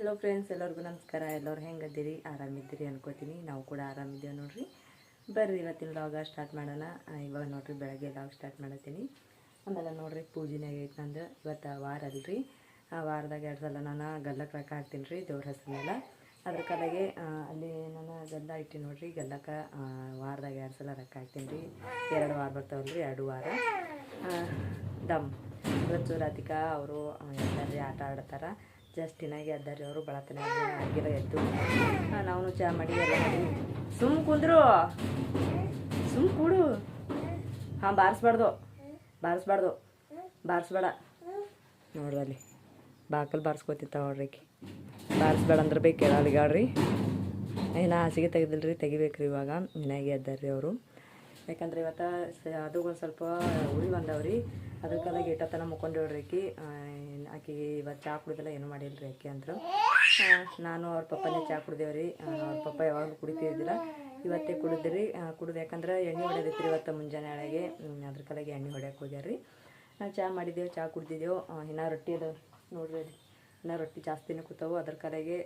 Hello friends ಎಲ್ಲರಿಗೂ ನಮಸ್ಕಾರ. ಎಲ್ಲರೂ ಹೆಂಗದ್ದೀರಿ? ಆರಾಮಿದ್ದೀರಿ ಅನ್ಕೋತೀನಿ. ನಾವು ಕೂಡ ಆರಾಮಿದ್ದೀವಿ ನೋಡಿರಿ. ಬರ್ರಿ, ಇವತ್ತಿನ ಲಾಗ ಸ್ಟಾರ್ಟ್ ಮಾಡೋಣ. ಇವಾಗ ನೋಡಿರಿ, ಬೆಳಗ್ಗೆ ಲಾಗ್ ಸ್ಟಾರ್ಟ್ ಮಾಡತ್ತೀನಿ ಆಮೇಲೆ ನೋಡಿರಿ ಪೂಜೆನೇ ಆಗೈತೆ ನಂದು. ಇವತ್ತು ವಾರ ಅಲ್ರಿ. ಆ ವಾರದಾಗ ಎರಡು ಸಲ ನಾನು ಗಲ್ಲಕ್ಕೆ ರೊಕ್ಕ ಹಾಕ್ತೀನಿ ರೀ ದೇವ್ರ ಹೆಸ್ರ ಅದ್ರ ಕಲೆಗೆ ಅಲ್ಲಿ ನಾನು ಗಲ್ಲ ಇಟ್ಟು ನೋಡಿರಿ. ಗಲ್ಲಕ ವಾರದಾಗ ಎರಡು ಸಲ ರೊಕ್ಕ ಹಾಕ್ತೀನಿ ರೀ ಎರಡು ವಾರ ಬರ್ತಾವಲ್ರಿ, ಎರಡು ವಾರ. ದಮ್. ಇವತ್ತು ರಾಧಿಕಾ ಅವರು ಎಲ್ಲರೂ ಆಟ ಆಡ್ತಾರ. ಜಸ್ಟ್ ಇನ್ನಾಗೆ ಅದ್ದಾರಿ ಅವರು ಬಳತನ ಆಗಿರೋ ಎದ್ದು ನಾವು ಚಾ ಮಾಡಿ ಸುಮ್ ಕುಂದ್ರು. ಸುಮ್ ಕೂಡು. ಹಾಂ, ಬಾರಿಸ್ಬಾರ್ದು. ಬಾರಿಸ್ಬಾರ್ದು. ಬಾರಿಸ್ಬೇಡ. ನೋಡ್ರಲ್ಲಿ ಬಾಕಲ್ ಬಾರಿಸ್ಕೋತಿತ್ತ ನೋಡ್ರಿ ಬಾರಿಸ್ಬೇಡ ಅಂದ್ರೆ ಬೇಕು ಕೇಳಲಿಗಾಡ್ರಿ ಏನ ಹಾಸಿಗೆ ತೆಗೆದಿಲ್ರಿ, ತೆಗಿಬೇಕ್ರಿ ಇವಾಗ. ಇನ್ನಾಗಿ ಅದ್ದಾರ್ರಿ ಅವರು. ಯಾಕಂದ್ರೆ ಇವತ್ತು ಅದು ಒಂದು ಸ್ವಲ್ಪ ಉರಿ ಬಂದವ್ರಿ. ಅದಕ್ಕೆಲ್ಲ ಗೇಟತನ ಮುಕ್ಕೊಂಡೇವ್ರಿ ಆಕಿ. ಇವತ್ತು ಚಾ ಕುಡಿದೆಲ್ಲ ಏನು ಮಾಡಿಲ್ರಿ ಆಕೆ ಅಂದ್ರು. ನಾನು ಅವ್ರ ಪಪ್ಪನೇ ಚಾ ಕುಡ್ದೇವ್ರಿ. ರೀ ಅವ್ರ ಪಪ್ಪ ಯಾವಾಗಲೂ ಕುಡಿತಿದ್ದಿಲ್ಲ ಇವತ್ತೇ ಕುಡಿದ್ರಿ. ಕುಡಿದು ಯಾಕಂದ್ರೆ ಎಣ್ಣೆ ಹೊಡೆದೈತ್ರಿ ಇವತ್ತು ಮುಂಜಾನೆ ಒಳಗೆ ಅದ್ರ ಕಲೆಗೆ ಎಣ್ಣೆ ಹೊಡ್ಯಕ್ಕೆ ಹೋಗ್ಯಾರ್ರಿ. ಚಾ ಮಾಡಿದ್ದೆವು ಚಾ ಕುಡ್ದಿದ್ದೆವು ಇನ್ನು ರೊಟ್ಟಿ ಅದು ನೋಡ್ರಿ. ಇನ್ನು ರೊಟ್ಟಿ ಜಾಸ್ತಿನೇ ಕೂತಾವು. ಅದ್ರ ಕಲೆಗೆ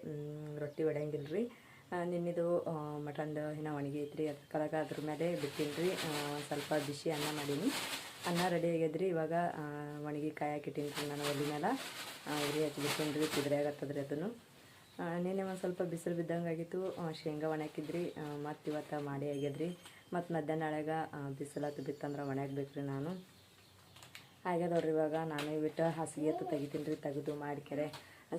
ರೊಟ್ಟಿ ಹೊಡೆಯಂಗಿಲ್ಲ ರೀ ನಿನ್ನಿದು ಮಟನ್ದು ಇನ್ನು ಒಣಗಿ ಐತ್ರಿ ಅದ್ರ ಕಲಾಗ ಅದ್ರ ಮೇಲೆ ಬಿಟ್ಟಿನಿ ರೀ ಸ್ವಲ್ಪ ಬಿಸಿ ಅನ್ನ ಮಾಡೀನಿ. ಅನ್ನ ರೆಡಿ ಆಗ್ಯದ್ರಿ ಇವಾಗ ಆ, ಒಣಗಿ ಕಾಯಿ ರೀ ನಾನು ಒಲಿ ಮೇಲೆ ಉರಿ ಹಚ್ಬಿಟ್ಟಿನಿ ರೀ ಕುದುರೆಯಾಗತ್ತದ್ರಿ ಅದನ್ನು. ಆ, ನಿನ್ನೆ ಒಂದು ಸ್ವಲ್ಪ ಬಿಸಿಲು ಬಿದ್ದಂಗೆ ಆಗಿತ್ತು. ಶೇಂಗಾ ಒಣಕಿದ್ರಿ ಮತ್ತು ಇವತ್ತು ಮಾಡಿ ಆಗ್ಯದ್ರಿ ಮತ್ತು ಮಧ್ಯಾಹ್ನ ಒಳಗೆ ಬಿಸಿಲು ಹತ್ತು ಬಿತ್ತಂದ್ರೆ ಒಣಗ್ಬೇಕು ರೀ ನಾನು. ಆಗ್ಯದವ್ರಿ ಇವಾಗ ನಾನು ಬಿಟ್ಟು ಹಾಸಿಗೆ ಹತ್ತು ತೆಗಿತೀನಿ ರೀ ತೆಗೆದು ಮಾಡ್ಕೆರೆ.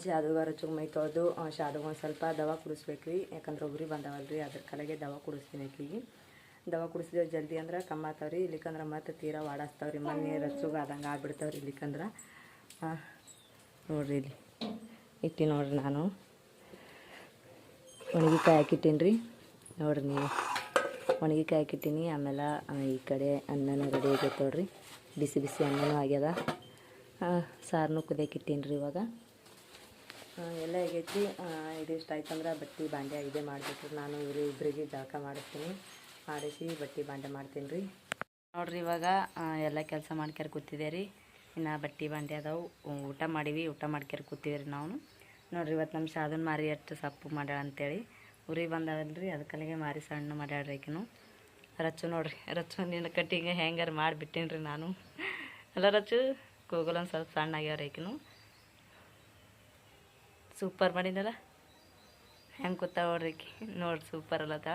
ಶಾದುಗಾರ ಚುಗ್ ಮೈ ತೊಳೆದು ಶಾದುಗೆ ಒಂದು ಸ್ವಲ್ಪ ದವಾ ಕುಡಿಸ್ಬೇಕು ರೀ. ಯಾಕಂದ್ರೆ ಒಬ್ಬರಿ ಬಂದವಲ್ಲ ರೀ ಅದ್ರ ಕಲೆಗೆ ದವಾ ಕುಡಿಸ್ತೀನಿ ಆಕಿಗೆ ದವಾ ಕುಡಿಸಿದೇವೆ ಜಲ್ದಿ ಅಂದ್ರೆ ಕಮ್ಮಾತಾವ್ ರೀ. ಇಲ್ಲಿಕಂದ್ರೆ ಮತ್ತೆ ತೀರಾ ವಾಡಾಸ್ತಾವ್ರಿ ಮನೆ ರಚುಗ ಆದಂಗೆ ಆಗ್ಬಿಡ್ತಾವ್ರಿ ಇಲ್ಲಿಕಂದ್ರೆ. ಹಾಂ ನೋಡ್ರಿ ಇಲ್ಲಿ. ಇಟ್ಟಿ ನೋಡ್ರಿ ನಾನು. ಒಣಗಿಕಾಯಿ ಹಾಕಿಟ್ಟೀನಿ ರೀ. ನೋಡ್ರಿ ನೀವು. ಒಣಗಿಕಾಯಿ ಹಾಕಿಟ್ಟೀನಿ. ಆಮೇಲೆ ಈ ಕಡೆ ಅನ್ನನೂ ರೆಡಿ ಆಗೈತೆ ನೋಡ್ರಿ. ಬಿಸಿ ಬಿಸಿ ಅನ್ನನೂ ಆಗ್ಯದ. ಸಾರನ್ನು ಕುದಿಯಾಕಿಟ್ಟೀನಿ ರೀ ಇವಾಗ. ಎಲ್ಲ ಆಗೈತಿ ಇದಿಷ್ಟು ಆಯ್ತಂದ್ರೆ ಬಟ್ಟೆ ಬಾಂಡೆ ಇದೇ ಮಾಡಬೇಕು ನಾನು ಇವರು ಇಬ್ಬರಿಗೆ ಜಳಕ ಮಾಡಿಸ್ತೀನಿ. ಮಾಡಿಸಿ ಬಟ್ಟೆ ಬಾಂಡೆ ಮಾಡ್ತೀನಿ ರೀ. ನೋಡ್ರಿ ಇವಾಗ ಎಲ್ಲ ಕೆಲಸ ಮಾಡ್ಕ್ಯಾರ ಕೂತಿದ್ದೆ ರೀ. ಇನ್ನು ಬಟ್ಟೆ ಬಾಂಡೆ ಅದಾವು. ಊಟ ಮಾಡೀವಿ. ಊಟ ಮಾಡ್ಕ್ಯಾರ ಕೂತೀವಿ ರೀ ನಾವು. ನೋಡ್ರಿ ಇವತ್ತು ನಮ್ಮ ಸಾಧನ ಮಾರಿ ಅಷ್ಟು ಸೊಪ್ಪು ಮಾಡ್ಯಾಳ ಅಂತೇಳಿ. ಉರಿ ಬಂದಾವಲ್ರಿ ಅದಕ್ಕಲ್ಲಿಗೆ ಮಾರಿ ಸಣ್ಣ ಮಾಡ್ಯಾಳ್ರಿ ಆಕಿನು ರಚ್ಚು ನೋಡ್ರಿ. ರಚ್ಚು ನಿನ್ನ ಕಟ್ಟಿಗೆ ಹೆಂಗಾರು ಮಾಡಿಬಿಟ್ಟೀನಿ ರೀ ನಾನು. ಎಲ್ಲ ರಚ್ಚು, ಕೂಗಲ್ ಒಂದು ಸ್ವಲ್ಪ ಸಣ್ಣ ಆಗ್ಯಾವ್ರಿ ಆಕಿನು ಸೂಪರ್ ಮಾಡಿದ್ದಲ್ಲ ಹೆಂಗೆ ಕೂತಾವ ನೋಡ್ರಿ ಆಕಿ ನೋಡ್ರಿ ಸೂಪರ್ ಅಲ್ಲದ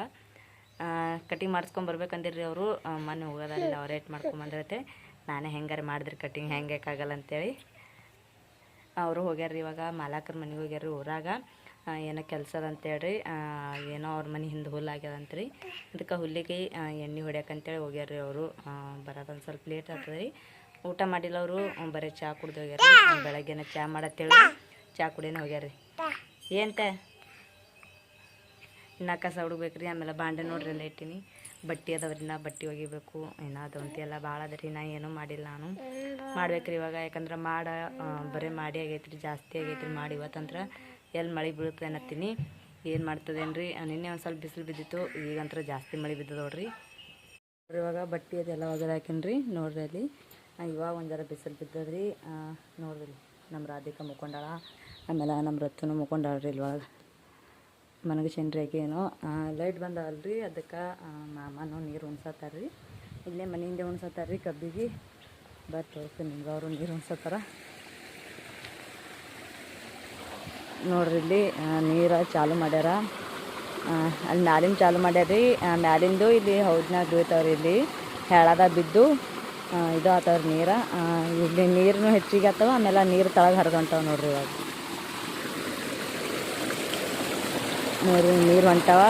ಕಟಿಂಗ್ ಮಾಡಿಸ್ಕೊಂಬರ್ಬೇಕಂದಿರ್ರಿ ಅವರು. ಮೊನ್ನೆ ಹೋಗೋದಿಲ್ಲ ಅವ್ರು ರೇಟ್ ಮಾಡ್ಕೊಂಬಂದಿರತ್ತೆ ನಾನೇ ಹೆಂಗಾರು ಮಾಡಿದ್ರಿ ಕಟಿಂಗ್ ಹೆಂಗೆ ಆಗಲ್ಲ ಅಂತೇಳಿ. ಅವರು ಹೋಗ್ಯಾರ್ರಿ ಇವಾಗ, ಮಾಲಾಕರ ಮನೆಗೆ ಹೋಗ್ಯಾರ್ರಿ ಊರಾಗ. ಏನೋ ಕೆಲಸ ಅಂತೇಳಿ ಏನೋ ಅವ್ರ ಮನೆ ಹಿಂದೆ ಹುಲ್ಲು ಆಗ್ಯದಂತ್ರಿ ಅದಕ್ಕೆ ಹುಲ್ಲಿಗೆ ಎಣ್ಣೆ ಹೊಡ್ಯಾಕಂತೇಳಿ ಹೋಗ್ಯಾರ್ರಿ ಅವರು. ಬರೋದೊಂದು ಸ್ವಲ್ಪ ಲೇಟ್ ಆಗ್ತದೆ ರೀ ಊಟ ಮಾಡಿಲ್ಲ ಅವರು. ಬರೀ ಚಹಾ ಕುಡ್ದು ಹೋಗ್ಯಾರ ಬೆಳಗ್ಗೆನ ಚಹಾ ಮಾಡತ್ತೇಳಿ. ಚಹಾ ಹೋಗ್ಯಾರ ಹೋಗ್ಯಾರ್ರಿ. ಏನಂತೆ ಇನ್ನು ಕಸ ಹುಡುಗ್ಬೇಕ್ರಿ, ಆಮೇಲೆ ಬಾಂಡೆ ನೋಡ್ರಿ ಎಲ್ಲ ಇಟ್ಟಿನಿ. ಬಟ್ಟೆ ಅದಾವ್ರಿ ನಾ ಬಟ್ಟೆ ಒಗಿಬೇಕು ಏನೋ ಅದು ಅಂತ ಎಲ್ಲ ಭಾಳ ಅದ ರೀ ನಾ ಏನೂ ಮಾಡಿಲ್ಲ ನಾನು. ಮಾಡ್ಬೇಕ್ರಿ ಇವಾಗ, ಯಾಕಂದ್ರೆ ಮಾಡ ಬರೀ ಮಾಡಿ ಆಗೈತ್ರಿ, ಜಾಸ್ತಿ ಆಗೈತ್ರಿ ಮಾಡಿ ಇವತ್ತಂದ್ರೆ ಎಲ್ಲಿ ಮಳೆ ಬೀಳುತ್ತೆ ಅನ್ನತ್ತೀನಿ. ಏನು ಮಾಡ್ತದೇನ್ರಿ? ನಿನ್ನೆ ಒಂದು ಸ್ವಲ್ಪ ಬಿಸಿಲು ಬಿದ್ದಿತ್ತು, ಈಗಂತ್ರ ಜಾಸ್ತಿ ಮಳೆ ಬಿದ್ದದ ನೋಡ್ರಿ. ಇವಾಗ ಬಟ್ಟೆ ಅದೆಲ್ಲ ಒಗದ್ ಹಾಕಿನ್ರಿ ನೋಡ್ರಿ ಅಲ್ಲಿ. ಇವಾಗ ಒಂದು ಜರ ಬಿಸಿಲು ಬಿದ್ದದ್ರಿ ನೋಡ್ರಿ ನಮ್ಮ ರಾಧಿಕ ಮುಕ್ಕೊಂಡಾಳ ಆಮೇಲೆ ನಮ್ಮ ರತ್ತನು ಮುಕ್ಕೊಂಡಾಳ್ರಿ ಇಲ್ಲಿ ಒಳಗೆ ಮನಗೆ ಏನು ಲೈಟ್ ಬಂದವಲ್ರಿ, ಅದಕ್ಕೆ ಮಾಮನು ನೀರು ಉಣ್ಸತ್ತಾರ ರೀ ಇಲ್ಲೇ ಮನೆಯಿಂದ ಉಣ್ಸತ್ತಾರ ರೀ ಕಬ್ಬಿಗೆ. ಬಟ್ ತೋರಿಸ್ತೀನಿ ನಿಮ್ಗೆ, ಅವರು ನೀರು ಉಣ್ಸತ್ತಾರ ನೋಡ್ರಿ ಇಲ್ಲಿ ನೀರು ಚಾಲು ಮಾಡ್ಯಾರ. ಅಲ್ಲಿ ಮ್ಯಾಲಿಂದ ಚಾಲು ಮಾಡ್ಯಾರ ರೀ ಮ್ಯಾಲಿಂದು ಇಲ್ಲಿ ಹೌದ್ನಾಗ ಬೀಳ್ತಾವ್ರಿ ಇಲ್ಲಿ. ಹೇಳದ ಬಿದ್ದು. ಇದು ಆತವ್ರಿ ನೀರು. ಇಲ್ಲಿ ನೀರನ್ನು ಹೆಚ್ಚಿಗೆ ಆತವ ಆಮೇಲೆ ನೀರು ತಳಗೆ ಹರಿದಂತಾವ ನೋಡ್ರಿ ಇವಾಗ. ನೋಡ್ರಿ, ನೀರು ಹೊಂಟಾವ.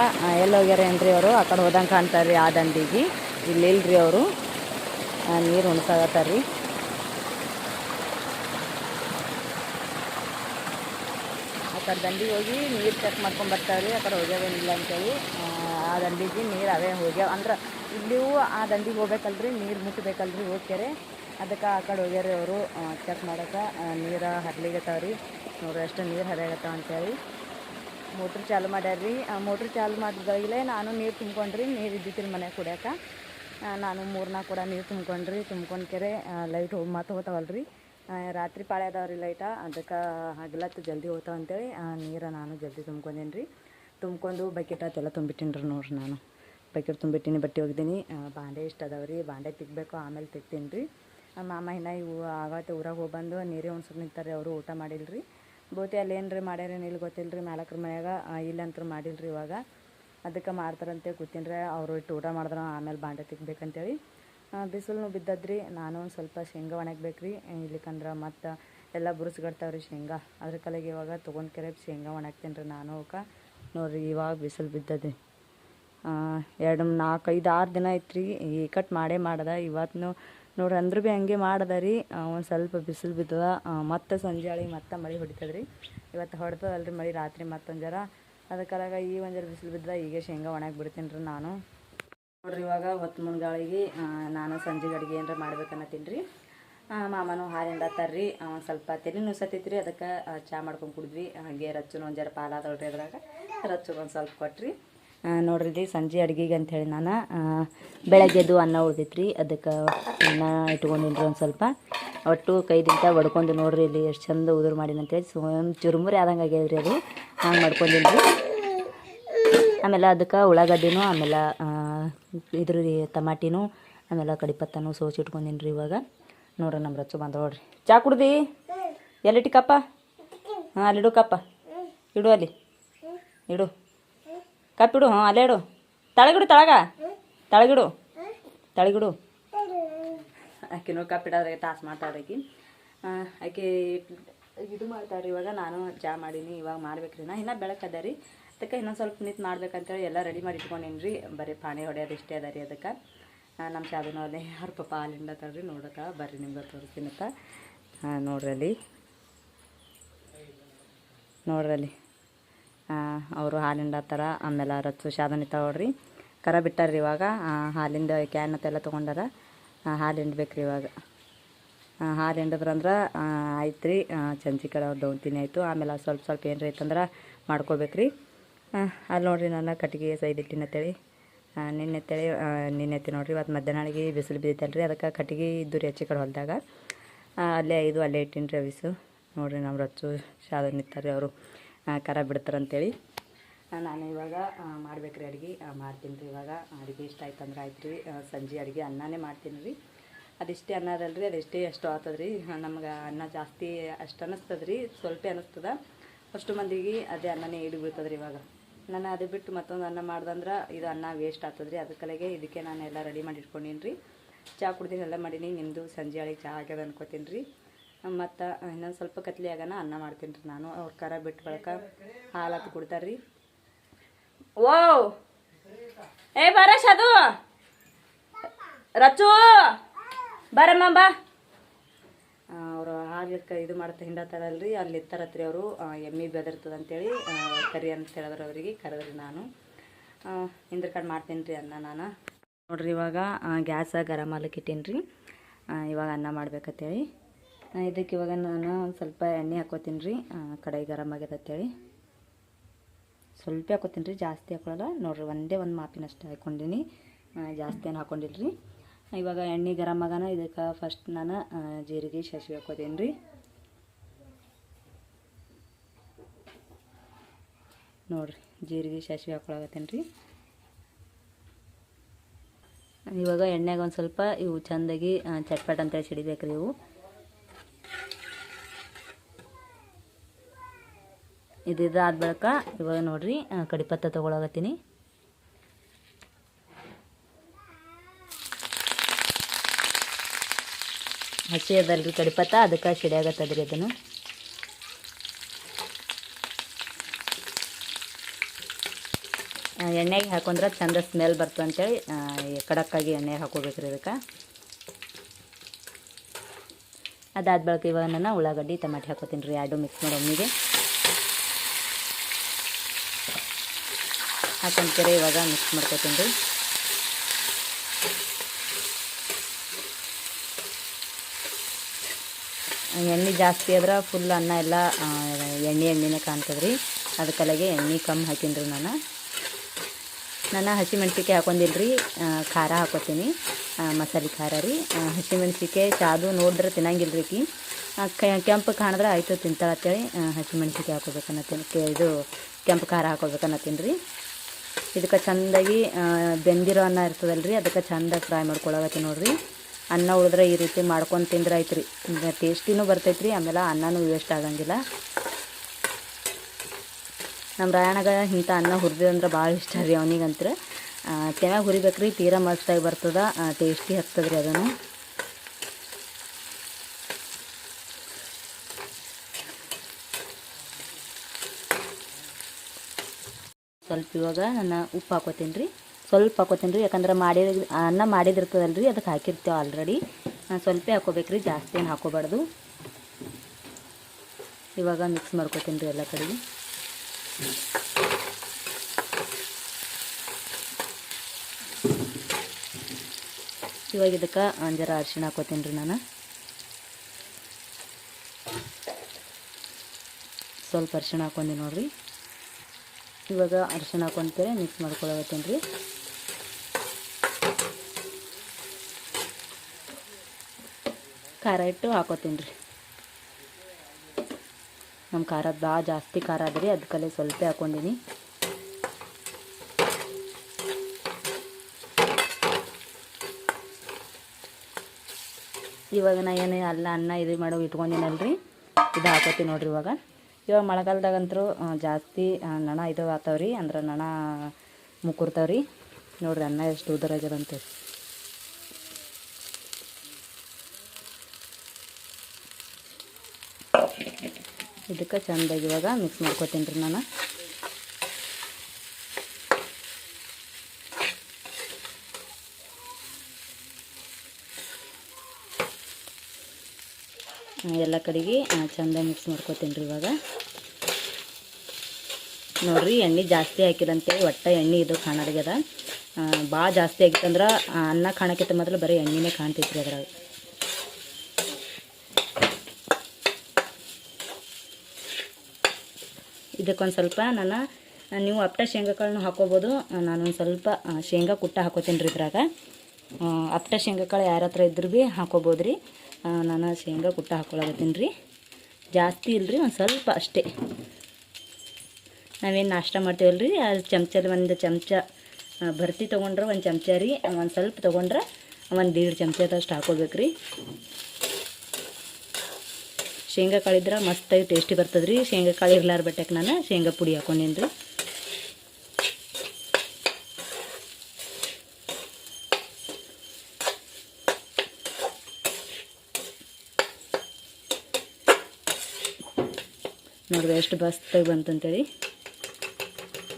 ಎಲ್ಲಿ ಹೋಗ್ಯಾರ ಏನ್ರಿ ಅವರು? ಆ ಕಡೆ ಹೋದಂಗೆ ಕಾಣ್ತಾರೆ ಆ ದಂಡಿಗೆ. ಇಲ್ಲಿ ಇಲ್ರಿ ಅವರು. ನೀರು ಉಣ್ಸಾಗತ್ತಾರ ರೀ ಆ ಕಡೆ ದಂಡಿಗೆ ಹೋಗಿ ನೀರು ಚೆಕ್ ಮಾಡ್ಕೊಂಡು ಬರ್ತಾರೆ ರೀ ಆ ಕಡೆ ಹೋಗ್ಯಾವೇನಿಲ್ಲ ಅಂತೇಳಿ. ದಂಡಿಗೆ ನೀರು ಅವೇ ಹೋಗ್ಯಾವ. ಅಂದ್ರೆ ಇಲ್ಲಿಯೂ ಆ ದಂಡಿಗೆ ಹೋಗ್ಬೇಕಲ್ರಿ, ನೀರು ಮುಟ್ಟಬೇಕಲ್ರಿ ಹೋಗ್ಯಾರೆ ಅದಕ್ಕೆ ಆ ಕಡೆ ಹೋಗ್ಯಾರ ಅವರು ಚೆಕ್ ಮಾಡಕ್ಕೆ ನೀರು ಹರ್ಲಿಗತ್ತಾವ ರೀ ನೋಡ್ರಿ ಅಷ್ಟು ನೀರು ಹರಿಯಾಗತ್ತಾವ ಅಂತೇಳಿ. ಮೋಟ್ರ್ ಚಾಲು ಮಾಡ್ಯಾರ್ರಿ. ಮೋಟ್ರ್ ಚಾಲು ಮಾಡಿದಾಗಲೇ ನಾನು ನೀರು ತುಂಬ್ಕೊಂಡ್ರಿ, ನೀರು ಇದ್ದಿತ್ತು ಮನೆ ಕುಡಿಯೋಕೆ. ನಾನು ಮೂರ್ನಾಲ್ಕು ಕೂಡ ನೀರು ತುಂಬ್ಕೊಂಡ್ರಿ, ತುಂಬ್ಕೊಂಡು ಕೆರೆ ಲೈಟ್ ಹೋಗಿ ಮತ್ತೆ ಹೋಗ್ತಾವಲ್ರಿ. ರಾತ್ರಿ ಪಾಳೆ ಅದಾವ್ರಿ ಲೈಟ ಅದಕ್ಕೆ ಹಗಲತ್ತು ಜಲ್ದಿ ಹೋಗ್ತಾವ ಅಂತೇಳಿ ನೀರು ನಾನು ಜಲ್ದಿ ತುಂಬ್ಕೊಂಡೇನಿ ರೀ ತುಂಬ್ಕೊಂಡು ಬಕೆಟ್ ಅದೆಲ್ಲ ತುಂಬಿಟ್ಟಿನಿ ರೀ ನೋಡ್ರಿ ನಾನು. ಬಕೆಟ್ ತುಂಬಿಟ್ಟಿನಿ, ಬಟ್ಟೆ ಒಗ್ದೀನಿ. ಬಾಂಡೆ ಇಷ್ಟು ಅದಾವೆ ರೀ. ಬಾಂಡೆ ತಿಕ್ಬೇಕು, ಆಮೇಲೆ ತಿಕ್ತೀನಿ ರೀ. ಮಾಮ ಇನ್ನ ಇವು ಆಗತ್ತೆ, ಊರಾಗ ಹೋಗಿ ಬಂದು ನೀರೇ ಉಣ್ಸಕ್ಕೆ ನಿಂತಾರೆ ಅವರು ಊಟ ಮಾಡಿಲ್ಲ ರೀ. ಬೋತಿ ಅಲ್ಲಿ ಏನ್ರಿ ಮಾಡ್ಯಾರೇನು ಇಲ್ಲಿ ಗೊತ್ತಿಲ್ಲ ರೀ ಮಾಲಕ್ರ ಮನ್ಯಾಗ ಮಾಡಿಲ್ಲ ರೀ ಇವಾಗ. ಅದಕ್ಕೆ ಮಾಡ್ತಾರಂತೆ ಕೂತೀನಿ ಅವರು ಇಟ್ಟು ಊಟ ಮಾಡಿದ್ರೆ, ಆಮೇಲೆ ಬಾಂಡೆ ತಿಕ್ಬೇಕಂತೇಳಿ. ಬಿಸಿಲು ಬಿದ್ದದ್ರಿ ನಾನು ಒಂದು ಸ್ವಲ್ಪ ಶೇಂಗಾ ಒಣಗ್ಬೇಕು ರೀ. ಇಲ್ಲಿಕಂದ್ರೆ ಮತ್ತು ಎಲ್ಲ ಬುರುಸ್ಗಡ್ತಾವ್ರಿ ಶೇಂಗಾ. ಅದ್ರ ಕಲೆಗೆ ಇವಾಗ ತೊಗೊಂಡು ಕೆರೆ ಶೇಂಗಾ ಒಣಗ್ತೀನಿ ರೀ ನಾನು ಅವಕ್ಕೆ ನೋಡ್ರಿ ಇವಾಗ ಬಿಸಿಲು ಬಿದ್ದದೆ ಎರಡು ನಾಲ್ಕೈದು ಆರು ದಿನ ಐತ್ರಿ ಈ ಕಟ್ ಮಾಡೇ ಮಾಡದ. ಇವತ್ತು ನೋಡ್ರಿ, ಅಂದ್ರೂ ಭೀ ಹಂಗೆ ಮಾಡ್ದ ರೀ. ಒಂದು ಸ್ವಲ್ಪ ಬಿಸಿಲು ಬಿದ್ದದ. ಮತ್ತೆ ಸಂಜೆ ಮತ್ತೆ ಮಳೆ ಹೊಡಿತದೆ ರೀ ಇವತ್ತು ಹೊಡ್ತದಲ್ರಿ ಮಳೆ, ರಾತ್ರಿ ಮತ್ತೊಂದು ಜರ. ಅದಕ್ಕಾಗ ಈ ಒಂದು ಬಿಸಿಲು ಬಿದ್ದದ, ಈಗ ಶೇಂಗಾ ಒಣಗಿ ಬಿಡ್ತೀನಿ ರೀ ನಾನು. ನೋಡ್ರಿ ಇವಾಗ ಹೊತ್ತು ಮುಂಗಾಳಿಗೆ ನಾನು ಸಂಜೆಗೆ ಅಡುಗೆ ಏನಾರ ಮಾಡ್ಬೇಕನ್ನತ್ತೀನಿ ರೀ. ಮಾಮನು ಹಾಲಿಂದ ತರ್ರಿ. ಒಂದು ಸ್ವಲ್ಪ ತಲೆ ರೀ ಅದಕ್ಕೆ ಚಾ ಮಾಡ್ಕೊಂಡು ಕುಡಿದ್ವಿ. ಹಾಗೆ ರಚ್ಚುನು ಒಂದು ಜರ ಪಾಲಾದವ್ರಿ ಅದ್ರಾಗ. ರಚ್ಚು ಒಂದು ಸ್ವಲ್ಪ ಕೊಟ್ರಿ. ನೋಡ್ರಿ ಸಂಜೆ ಅಡುಗೆಗೆ ಅಂಥೇಳಿ ನಾನು ಬೆಳಗ್ಗೆದು ಅನ್ನ ಉಳ್ದೈತ್ರಿ. ಅದಕ್ಕೆ ಅನ್ನ ಇಟ್ಕೊಂಡಿನ್ರಿ ಒಂದು ಸ್ವಲ್ಪ. ಒಟ್ಟು ಕೈದಿಂದ ಒಡ್ಕೊಂಡು ನೋಡ್ರಿ ಇಲ್ಲಿ ಎಷ್ಟು ಚಂದ ಉದುರು ಮಾಡಿನಂತೇಳಿ ಸುಮ್ ಚುರುಮುರಿ ಆದಂಗೆ ಆಗ್ಯದ್ರಿ ಅದು. ಹಂಗೆ ಮಾಡ್ಕೊಂಡಿನ್ರಿ. ಆಮೇಲೆ ಅದಕ್ಕೆ ಉಳ್ಳಾಗಡ್ಡಿನೂ, ಆಮೇಲೆ ಇದ್ರ ಟಮಾಟಿನೂ ಆಮೇಲೆ ಕಡಿಪತ್ತನೂ ಸೋಸಿ ಇಟ್ಕೊಂಡಿನ್ರಿ ಇವಾಗ. ನೋಡ್ರಿ ನಮ್ಮ ರಚ್ಚು ಬಂದ ನೋಡ್ರಿ. ಚಾ ಕುಡ್ದಿ? ಎಲ್ಲಿಟ್ಟಿ ಕಪ್ಪ? ಹಾಂ ಅಲ್ಲಿಡು ಕಪ್ಪ. ಇಡು ಅಲ್ಲಿ. ಇಡು. ಕಪ್ ಇಡು, ಹಾಂ, ಅಲ್ಲೇ ಇಡು. ತಳಗಿಡು ತಳಗ. ತಳಗಿಡು. ತಳಗಿಡು. ಆಕೆ ನೋಡಿ ಇಡೋದ್ರಾಗೆ ತಾಸು ಮಾಡ್ತಾಳ್ರಿ ಆಕಿ ಇದು ಮಾಡ್ತಾಳ್ರಿ ಇವಾಗ. ನಾನು ಚಾ ಮಾಡೀನಿ, ಇವಾಗ ಮಾಡ್ಬೇಕ್ರಿ. ನಾ ಇನ್ನೂ ಬೆಳಕದ ರೀ. ಅದಕ್ಕೆ ಇನ್ನೊಂದು ಸ್ವಲ್ಪ ನಿಂತು ಮಾಡ್ಬೇಕಂತೇಳಿ ಎಲ್ಲ ರೆಡಿ ಮಾಡಿ ಇಟ್ಕೊಂಡೇನಿ ರೀ ಬರೀ ಪಾಣಿ ಹೊಡೆಯೋದು ಇಷ್ಟೇ ಅದ ರೀ ಅದಕ್ಕೆ. ನಮ್ಮ ಶಾದನೂ ಅಲ್ಲೇ ಅವ್ರ ಪಾಪ ಹಾಲಿಂದ ತಡ್ರಿ ನೋಡಕ್ಕ ಬರ್ರಿ ನಿಮ್ಗೆ ತೋರಿಸ್ತೀನತ್ತ ಹಾಂ ನೋಡ್ರಿ ಅಲ್ಲಿ ನೋಡ್ರಲ್ಲಿ. ಅವರು ಹಾಲಿಂದ ಥರ ಆಮೇಲೆ ರಚ್ಚು ಶಾದನಿ ತಗೊಳ್ರಿ. ಕರ ಬಿಟ್ಟಾರ್ರಿ ಇವಾಗ. ಹಾಲಿಂದ ಕ್ಯಾನ್ ಅಂತೆಲ್ಲ ತೊಗೊಂಡಾರ. ಹಾಲು ಹಿಂಡ್ಬೇಕ್ರಿ ಇವಾಗ. ಹಾಲು ಹಿಂಡಿದ್ರಂದ್ರೆ ಆಯ್ತು ರೀ ಚಂಚಿ ಕಡೆ ಅವ್ರು ದೌಂತಿನಿ ಆಯಿತು. ಆಮೇಲೆ ಸ್ವಲ್ಪ ಸ್ವಲ್ಪ ಏನರ ಐತಂದ್ರೆ ಮಾಡ್ಕೋಬೇಕ್ರಿ. ಅಲ್ಲಿ ನೋಡ್ರಿ ನನ್ನ ಕಟ್ಟಿಗೆ ಸೈಡ್ ಇಟ್ಟಿನತ್ತೇಳಿ ನಿನ್ನೆ ತಳಿ ನಿನ್ನೆ ನೋಡ್ರಿ ಇವತ್ತು ಮಧ್ಯಾಹ್ನಳಿಗೆ ಬಿಸಿಲು ಬಿದ್ದೈತಲ್ರಿ, ಅದಕ್ಕೆ ಕಟ್ಟಿಗೆ ಇದ್ದು ರೀ ಹೆಚ್ಚಿ ಕಡೆ ಹೊಲ್ದಾಗ. ಅಲ್ಲೇ ಐದು, ಅಲ್ಲೇ ಇಟ್ಟಿನಿ ರೀ ಅವಿಸು. ನೋಡ್ರಿ ನಮ್ಮ ರಚ್ಚು ಶಾದ ನಿಂತಾರೆ ಅವರು. ಕರ ಬಿಡ್ತಾರಂತೇಳಿ. ನಾನು ಇವಾಗ ಮಾಡ್ಬೇಕ್ರಿ ಅಡುಗೆ. ಮಾಡ್ತೀನಿ ರೀ ಇವಾಗ. ಅಡುಗೆ ಇಷ್ಟ ಆಯ್ತು ಅಂದ್ರೆ ಆಯ್ತು ರೀ. ಸಂಜೆ ಅಡುಗೆ ಅನ್ನನೇ ಮಾಡ್ತೀನಿ ರೀ. ಅದಿಷ್ಟೇ ಅನ್ನ ಅದಲ್ರಿ ಅದಿಷ್ಟೇ ಅಷ್ಟು ರೀ ನಮ್ಗೆ ಅನ್ನ ಜಾಸ್ತಿ ಅಷ್ಟು ಅನ್ನಿಸ್ತದೆ ರೀ ಸ್ವಲ್ಪ ಅನ್ನಿಸ್ತದ ಅಷ್ಟು ಮಂದಿಗೆ ಅದೇ ಅನ್ನನೇ ಹಿಡಿ ಬೀಳ್ತದೆ ರೀ ಇವಾಗ. ನಾನು ಅದು ಬಿಟ್ಟು ಮತ್ತೊಂದು ಅನ್ನ ಮಾಡ್ದಂದ್ರೆ ಇದು ಅನ್ನ ವೇಸ್ಟ್ ಆಗ್ತದ್ರಿ. ರೀ ಕಲೆಗೆ ಇದಕ್ಕೆ ನಾನು ಎಲ್ಲ ರೆಡಿ ಮಾಡಿ ಇಟ್ಕೊಂಡೀನಿ ರೀ ಚಹಾ ಕುಡ್ದೀನಿ, ಎಲ್ಲ ಮಾಡೀನಿ. ನಿಮ್ಮದು ಸಂಜೆ ಒಳಗೆ ಚಹಾ ಆಗ್ಯದ ಅನ್ಕೋತೀನಿ ರೀ ಮತ್ತು ಇನ್ನೊಂದು ಸ್ವಲ್ಪ ಕತ್ಲಿ ಆಗೋಣ ಅನ್ನ ಮಾಡ್ತೀನಿ ರೀ ನಾನು. ಅವ್ರ ಕರ ಬಿಟ್ಟು ಬಳಕ ಹಾಲು ಹತ್ತು ಕೊಡ್ತಾರೆ ರೀ ಓ ಏ ಬರಶ್ ಅದು! ರಚು ಬರಮ್ಮ, ಬಾ. ಅವರು ಹಾಲಿಕ್ಕೆ ಇದು ಮಾಡ್ತಾ ಹಿಂಡತ್ತಾರಲ್ರಿ ಅಲ್ಲಿ ಇರ್ತಾರತ್ರಿ ಅವರು. ಎಮ್ಮಿ ಬೆದರ್ತದ ಅಂತೇಳಿ ಕರಿ ಅಂತ ಹೇಳಿದ್ರು ಅವರಿಗೆ ಕರೆದ್ರಿ ನಾನು. ಹಿಂದ್ರ ಕಡೆ ಮಾಡ್ತೀನಿ ರೀ ಅನ್ನ ನಾನು. ನೋಡ್ರಿ ಇವಾಗ ಗ್ಯಾಸ ಗರಮ್ ಇಟ್ಟೀನಿ ರೀ ಇವಾಗ ಅನ್ನ ಮಾಡ್ಬೇಕಂತೇಳಿ. ಇದಕ್ಕೆ ಇವಾಗ ನಾನು ಸ್ವಲ್ಪ ಎಣ್ಣೆ ಹಾಕೋತೀನಿ ರೀ ಕಡಾಯಿ ಗರಮ್ ಆಗ್ಯದ ಅಂತೇಳಿ. ಸ್ವಲ್ಪ ಹಾಕೋತೀನಿ ರೀ ಜಾಸ್ತಿ ಹಾಕೊಳ್ಳಲ್ಲ ನೋಡ್ರಿ ಒಂದೇ ಒಂದು ಮಾಪಿನಷ್ಟು ಹಾಕ್ಕೊಂಡಿನಿ ಆ, ಜಾಸ್ತಿ ಏನು ಹಾಕೊಂಡಿಲ್ಲ ರೀ ಇವಾಗ ಎಣ್ಣೆ ಗರಂ ಆಗೋಣ ಇದಕ್ಕೆ ಫಸ್ಟ್ ನಾನು ಜೀರಿಗೆ ಸಾಸಿವೆ ಹಾಕೋತೀನಿ ರೀ ನೋಡ್ರಿ, ಜೀರಿಗೆ ಸಾಸಿವೆ ಹಾಕೊಳಕತ್ತೀನಿ ರೀ ಇವಾಗ ಎಣ್ಣೆಗೆ ಒಂದು ಸ್ವಲ್ಪ ಇವು ಚೆಂದಾಗಿ ಚಟ್ಪಟ್ ಅಂತೇಳಿ ಸಿಡಿಬೇಕು ರೀ ಇವು. ಇದು ಇದಾದ ಬಳಿಕ ಇವಾಗ ನೋಡ್ರಿ ಕಡಿಪತ್ತ ತೊಗೊಳಕತ್ತೀನಿ. ಹಸಿ ಅದಲ್ರಿ ಕಡಿಪತ್ತ ಅದಕ್ಕೆ ರೀ ಅದನ್ನು. ಎಣ್ಣೆಗೆ ಹಾಕೊಂಡ್ರೆ ಚಂದ ಸ್ಮೆಲ್ ಬರ್ತು ಅಂತೇಳಿ ಕಡಕ್ಕಾಗಿ ಎಣ್ಣೆ ಹಾಕೋಬೇಕ್ರಿ ಅದಕ್ಕೆ ಅದಾದ ಬಳಿಕ ಇವಾಗ ನಾನು ಉಳ್ಳಾಗಡ್ಡಿ, ಟಮಾಟಿ ಹಾಕೋತೀನಿ ರೀ, ಎರಡು ಮಿಕ್ಸ್ ಮಾಡೋ ಒಮ್ಮಿಗೆ. ಹಾಕೊಂತೀರಿ ಇವಾಗ ಮಿಕ್ಸ್ ಮಾಡ್ಕೋತೀನಿ ರೀ. ಎಣ್ಣೆ ಜಾಸ್ತಿ ಆದ್ರೆ ಫುಲ್ ಅನ್ನ ಎಲ್ಲ ಎಣ್ಣೆ ಎಣ್ಣೆನೇ ಕಾಣ್ತದೆ ರೀ ಅದಕ್ಕಲಾಗೆ ಎಣ್ಣೆ ಕಮ್ಮಿ ಹಾಕೀನಿ ರೀ ನಾನು. ನಾನು ಹಸಿಮೆಣ್ಸಿಕಾಯಿ ಹಾಕೊಂಡಿಲ್ಲ ರೀ ಖಾರ ಹಾಕೋತೀನಿ. ಮಸಾಲೆ ಖಾರ ರೀ. ಹಸಿಮೆಣ್ಸಿಕಾಯಿ ಚಾದು ನೋಡಿದ್ರೆ ತಿನ್ನಂಗಿಲ್ಲ ರೀ ಕೆಂಪು ಕಾಣಿದ್ರೆ ಆಯಿತು ತಿಂತಾಳೆ ಅಂತೇಳಿ ಹಸಿಮೆಣ್ಸಿಕಾಯಿ ಹಾಕೋಬೇಕನ್ನತ್ತೀನಿ. ಕೆ, ಇದು ಕೆಂಪು ಖಾರ ಹಾಕೋಬೇಕನ್ನತ್ತೀನಿ ರೀ. ಇದಕ್ಕೆ ಚೆಂದಾಗಿ ಬೆಂದಿರೋ ಅನ್ನ ಇರ್ತದಲ್ಲ ರೀ ಅದಕ್ಕೆ ಚೆಂದಾಗಿ ಫ್ರೈ ಮಾಡ್ಕೊಳಗತ್ತೀನಿ ನೋಡ್ರಿ. ಅನ್ನ ಉಳಿದ್ರೆ ಈ ರೀತಿ ಮಾಡ್ಕೊಂಡು ತಿಂದ್ರೆ ಆಯ್ತು ರೀ ಟೇಸ್ಟಿನೂ ಬರ್ತೈತೆ ರೀ ಆಮೇಲೆ ಅನ್ನನೂ ವೇಸ್ಟ್ ಆಗಂಗಿಲ್ಲ. ನಮ್ಮ ರಾಯಣಗ ಇಂಥ ಅನ್ನ ಹುರಿದಂದ್ರೆ ಭಾಳ ಇಷ್ಟ ರೀ ಅವನಿಗಂತ್ರ. ಚೆನ್ನಾಗಿ ಹುರಿಬೇಕು ರೀ ತೀರಾ ಮಸ್ತಾಗಿ ಬರ್ತದ ಟೇಸ್ಟಿ ಆಗ್ತದೆ ರೀ ಅದನ್ನು. ಸ್ವಲ್ಪ ಇವಾಗ ನಾನು ಉಪ್ಪು ಹಾಕೋತೀನಿ ರೀ. ಸ್ವಲ್ಪ ಹಾಕೋತೀನಿ ರೀ ಯಾಕಂದ್ರೆ ಮಾಡಿ ಅನ್ನ ಮಾಡಿದಿರ್ತದಲ್ಲ ರೀ ಅದಕ್ಕೆ ಹಾಕಿರ್ತೇವೆ ಆಲ್ರೆಡಿ ಸ್ವಲ್ಪ ಹಾಕೋಬೇಕ್ರಿ, ಜಾಸ್ತಿ ಏನು ಹಾಕೋಬಾರ್ದು. ಇವಾಗ ಮಿಕ್ಸ್ ಮಾಡ್ಕೋತೀನಿ ರೀ ಎಲ್ಲ ಕಡೆಗೆ. ಇವಾಗ ಇದಕ್ಕೆ ಅಂಜರ ಅರಿಶಿಣ ಹಾಕೋತೀನಿ ರೀ ನಾನು. ಸ್ವಲ್ಪ ಅರಿಶಿಣ ಹಾಕೊಂಡಿ ನೋಡಿರಿ. ಇವಾಗ ಅರಿಶಿಣ ಹಾಕೊಂತಾರೆ ಮಿಕ್ಸ್ ಮಾಡ್ಕೊಳತ್ತೀನಿ ರೀ. ಖಾರ ಇಟ್ಟು ಹಾಕೋತೀನಿ ರೀ. ನಮ್ಮ ಖಾರ ಭಾಳ ಜಾಸ್ತಿ ಖಾರ ಅದ ರೀ ಅದಕ್ಕಲ್ಲೇ ಸ್ವಲ್ಪ ಹಾಕೊಂಡೀನಿ. ಇವಾಗ ನಾ ಏನು ಅಲ್ಲ, ಅನ್ನ ಇದು ಮಾಡೋ ಇಟ್ಕೊಂಡಿನಲ್ರಿ. ಇದು ಹಾಕೋತೀನಿ ನೋಡ್ರಿ ಇವಾಗ. ಇವಾಗ ಮಳೆಗಾಲದಾಗಂತೂ ಜಾಸ್ತಿ ನಣ ಇದು ಆತಾವ್ರಿ, ಅಂದ್ರೆ ನಣ ಮುಕ್ಕುರ್ತಾವ್ರಿ. ನೋಡ್ರಿ ಅನ್ನ ಎಷ್ಟು ಉದುರಾಗ್ಯದಂತೆ ಇದಕ್ಕೆ ಚೆಂದಾಗಿ ಇವಾಗ ಮಿಕ್ಸ್ ಮಾಡ್ಕೊತೀನಿ ರೀ ನಾನು. ಎಲ್ಲ ಕಡೆಗೆ ಚೆಂದ ಮಿಕ್ಸ್ ಮಾಡ್ಕೊತೀನಿ ರೀ ಇವಾಗ. ನೋಡಿರಿ, ಎಣ್ಣೆ ಜಾಸ್ತಿ ಹಾಕಿಲ್ಲ ಅಂತೇಳಿ ಒಟ್ಟ ಎಣ್ಣೆ ಇದು ಕಾಣಾಡ್ಗ್ಯದ ಭಾಳ ಜಾಸ್ತಿ ಆಗಿತ್ತಂದ್ರೆ ಅನ್ನ ಕಾಣಕ್ಕಿಂತ ಮೊದಲು ಬರೀ ಎಣ್ಣೆನೇ ಕಾಣ್ತೈತ್ರಿ ಅದ್ರಾಗ. ಇದಕ್ಕೊಂದು ಸ್ವಲ್ಪ ನಾನು ನೀವು ಅಪ್ಟ ಶೇಂಗಾ ಕಾಳನ್ನು ಹಾಕೋಬೋದು ನಾನೊಂದು ಸ್ವಲ್ಪ ಶೇಂಗಾ ಕುಟ್ಟ ಹಾಕೋತೀನಿ ರೀ ಇದ್ರಾಗ ಅಪ್ಟ ಶೇಂಗಾಕಾಳು ಯಾರ ಹತ್ರ ಇದ್ರೂ ಭೀ ಹಾಕೋಬೋದು ರೀ ನಾನು ಶೇಂಗಾ ಕುಟ್ಟ ಹಾಕೊಳಕತ್ತೀನಿ ರೀ ಜಾಸ್ತಿ ಇಲ್ಲರಿ ಒಂದು ಸ್ವಲ್ಪ ಅಷ್ಟೇ. ನಾವೇನು ನಾಷ್ಟ ಮಾಡ್ತೀವಲ್ಲ ರೀ ಅದು ಚಮಚದ ಒಂದು ಚಮಚ ಭರ್ತಿ ತೊಗೊಂಡ್ರೆ ಒಂದು ಚಮಚ ರೀ. ಒಂದು ಸ್ವಲ್ಪ ತೊಗೊಂಡ್ರೆ ಒಂದು ದೀಡ್ ಚಮಚದಷ್ಟು ಹಾಕೋಬೇಕು ರೀ ಶೇಂಗಾ ಇದ್ರೆ ಮಸ್ತಾಗಿ ಟೇಸ್ಟಿ ಬರ್ತದೆ ರೀ ಶೇಂಗಾ ಕಾಳು ಇರ್ಲಾರ ಬಟ್ಟೆಗೆ ನಾನು ಶೇಂಗಾ ಪುಡಿ ಹಾಕೊಂಡೇನು ರೀ ನೋಡ್ರಿ ಎಷ್ಟು ಬಸ್ತಾಗಿ ಬಂತಂತೇಳಿ.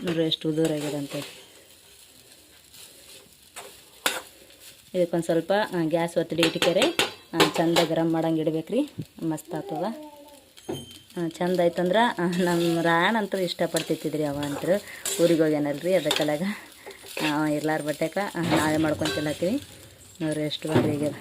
ನೋಡ್ರಿ ಎಷ್ಟು ಉದುರಾಗ್ಯದ ಅಂತೇಳಿ. ಇದಕ್ಕೊಂದು ಸ್ವಲ್ಪ ಗ್ಯಾಸ್ ಒತ್ತಡಿ ಇಟ್ಕೆರೆ ಆ, ಚಂದ ಗರಂ ಮಾಡಂಗೆ ಇಡ್ಬೇಕು ಮಸ್ತ್ ಆಗ್ತದ. ಚಂದ ಆಯ್ತಂದ್ರೆ ನಮ್ಮ ರಾಯಣ ಅಂತೂ ಇಷ್ಟಪಡ್ತಿತ್ತಿದ್ರಿ ಅವ ಅಂತರು. ಊರಿಗೆ ಹೋಗ್ಯಾನಲ್ರಿ ಅದಕ್ಕೆಲ್ಲ ಇರ್ಲಾರ ಬಟ್ಟೆಕ ನಾವೇ ಮಾಡ್ಕೊಂಡು ತಿನ್ನತ್ತೀವಿ. ನೋಡ್ರಿ ಎಷ್ಟು ಬಾರಿ ಆಗ್ಯದ.